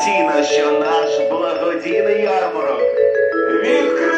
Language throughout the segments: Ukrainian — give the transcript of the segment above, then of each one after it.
офіційно, що наш благодійний ярмарок. Відкрито,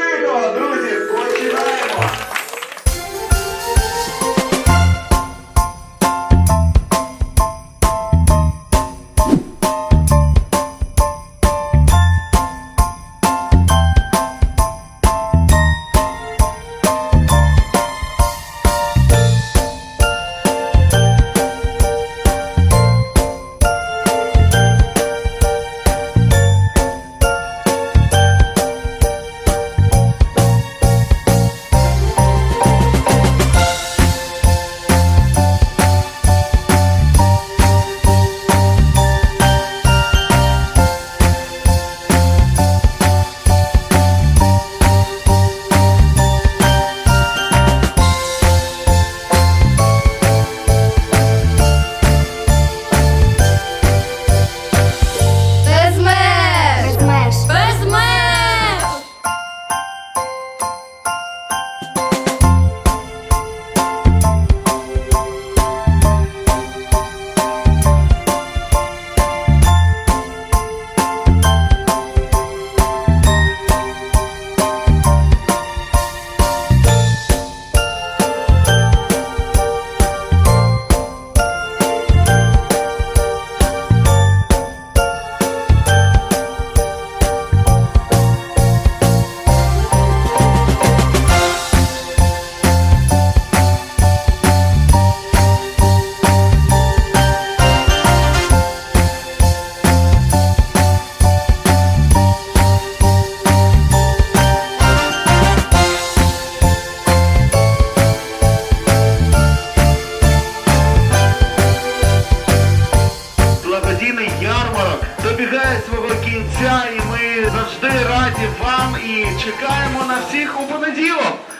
ярмарок добігає свого кінця, і ми завжди раді вам і чекаємо на всіх у понеділок.